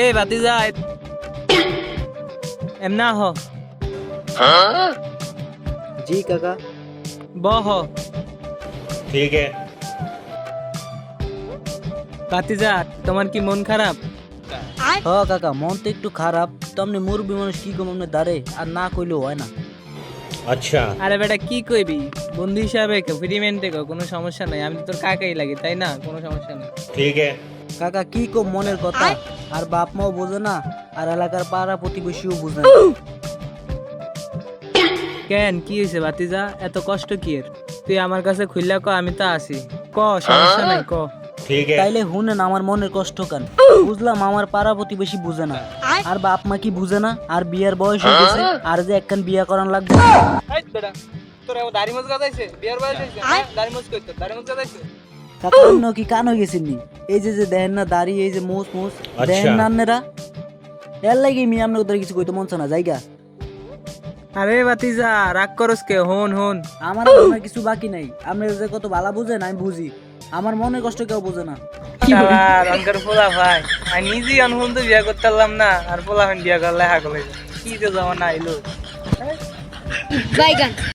এ ভাতিজা এমনা হ। জি কাকা। বহ ঠিক ভাতিজা তোমার কি মন খারাপ? হ কাকা মন তো একটু খারাপ। তো আপনি মুরব্বী মানুষ কি কম আপনি দাঁড়ে? আর না কইলেও হয় না। আচ্ছা। আরে বেটা কি কইবি? বন্ধু হিসাবে ফ্রিমেন্টে কোনো সমস্যা নাই। আমি তো তোর কাকাই লাগি তাই না? কোনো সমস্যা নাই। ঠিক আছে। কাকা কি কো মনের কথা? আর বাপ মাও বোঝে না আর এলাকার পাড়া প্রতিবেশীও বোঝে না। কেন কি হয়েছে ভাতিজা? এত কষ্ট কি এর? তুই আমার কাছে খুললা ক আমি তো আসি ক সমস্যা নাই ক। তাইলে হুনেন আমার মনের কষ্ট কেন? বুঝলাম আমার পাড়া প্রতিবেশী বুঝে না। আর বাপ মা কি বুঝে না? আর বিয়ার বয়স হয়েছে আর যে একখান বিয়া করান লাগবে। তোর দাড়ি মজ গাদাইছে বিয়ার বয়স হয়েছে হ্যাঁ? দাড়ি মজ করতে দাড়ি মজ গাদাইছে কাকা অন্য কি কান হয়ে গেছেন নি? এই যে যে দেহেন না দাড়ি এই যে মোস মোস দেহেন না আন্নেরা। এর লাগে মি আপনার ওদের কিছু কইতে মন না জায়গা। আরে বাতিজা রাগ করস কে? হন হন। আমার মনে কিছু বাকি নাই। আপনি যে কত ভালো বুঝেন আমি বুঝি। আমার মনের কষ্ট কেউ বোঝে না। আর অনকার পোলা ভাই। আমি নিজেই তো বিয়া করতে পারলাম না আর পোলা বিয়া করলে হাগলে কি যে জমা না আইলো বাইগান